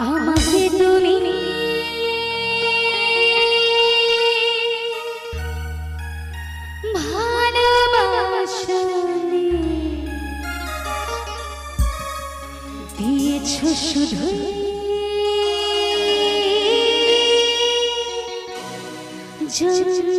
আমাকে তুমি ভালোবাসলে দিয়েছ শুধু জন্ম